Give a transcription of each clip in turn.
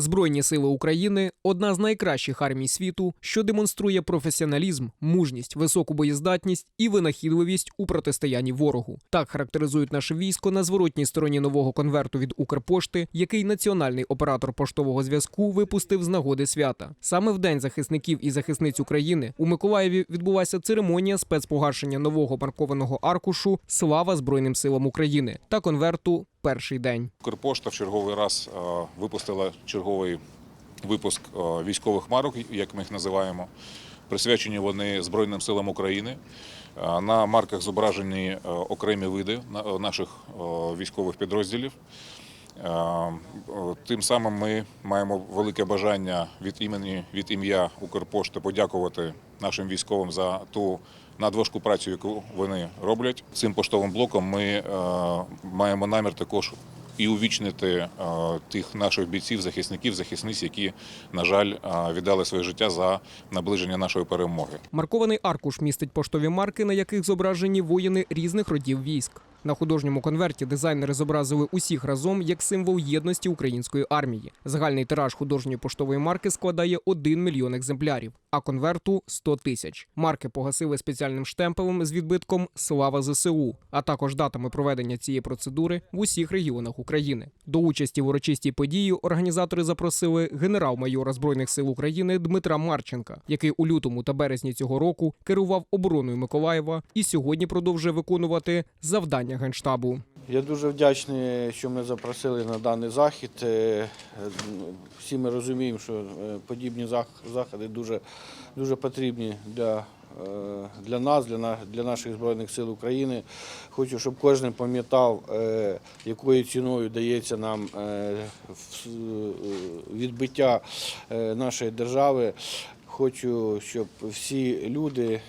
Збройні сили України одна з найкращих армій світу, що демонструє професіоналізм, мужність, високу боєздатність і винахідливість у протистоянні ворогу. Так характеризують наше військо на зворотній стороні нового конверту від Укрпошти, який національний оператор поштового зв'язку випустив з нагоди свята. Саме в день захисників і захисниць України у Миколаєві відбулася церемонія спецпогашення нового маркованого аркушу Слава Збройним силам України та конверту Перший день. Укрпошта в черговий раз е, випустила черговий випуск е, військових марок, як ми їх називаємо. Присвячені вони Збройним силам України. Е, На марках зображені окремі види на- наших військових підрозділів. Тим самим ми маємо велике бажання від імені від ім'я Укрпошти подякувати нашим військовим за ту надважку працю, яку вони роблять. Цим поштовим блоком ми е, маємо намір також і увічнити е, тих наших бійців, захисників, захисниць, які, на жаль, е, віддали своє життя за наближення нашої перемоги. Маркований аркуш містить поштові марки, на яких зображені воїни різних родів військ. На художньому конверті дизайнери зобразили усіх разом як символ єдності української армії. Загальний тираж художньої поштової марки складає 1 мільйон екземплярів, а конверту 100 тисяч. Марки погасили спеціальним штемпелем з відбитком Слава ЗСУ, а також датами проведення цієї процедури в усіх регіонах України. До участі в урочистій події організатори запросили генерал-майора збройних сил України Дмитра Марченка, який у лютому та березні цього року керував обороною Миколаєва і сьогодні продовжує виконувати завдання генштабу. Я дуже вдячний, що мене запросили на даний захід. Е, Всі ми розуміємо, що е, подібні зах- заходи дуже, дуже потрібні для, е, для нас, для, на- для наших Збройних сил України. Хочу, щоб кожен пам'ятав, якою ціною дається нам відбиття нашої держави. Хочу, щоб всі люди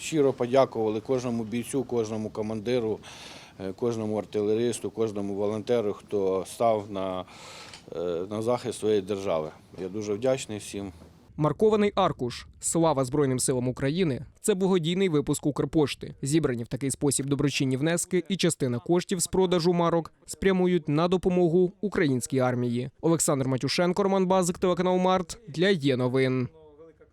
щиро подякували кожному бійцю, кожному командиру, кожному артилеристу, кожному волонтеру, хто став на, е, на захист своєї держави. Я дуже вдячний всім. Маркований аркуш Слава Збройним силам України це благодійний випуск Укрпошти. Зібрані в такий спосіб доброчинні внески і частина коштів з продажу марок спрямують на допомогу українській армії. Олександр Матюшенко, Роман Базик, телеканал Март для є новин.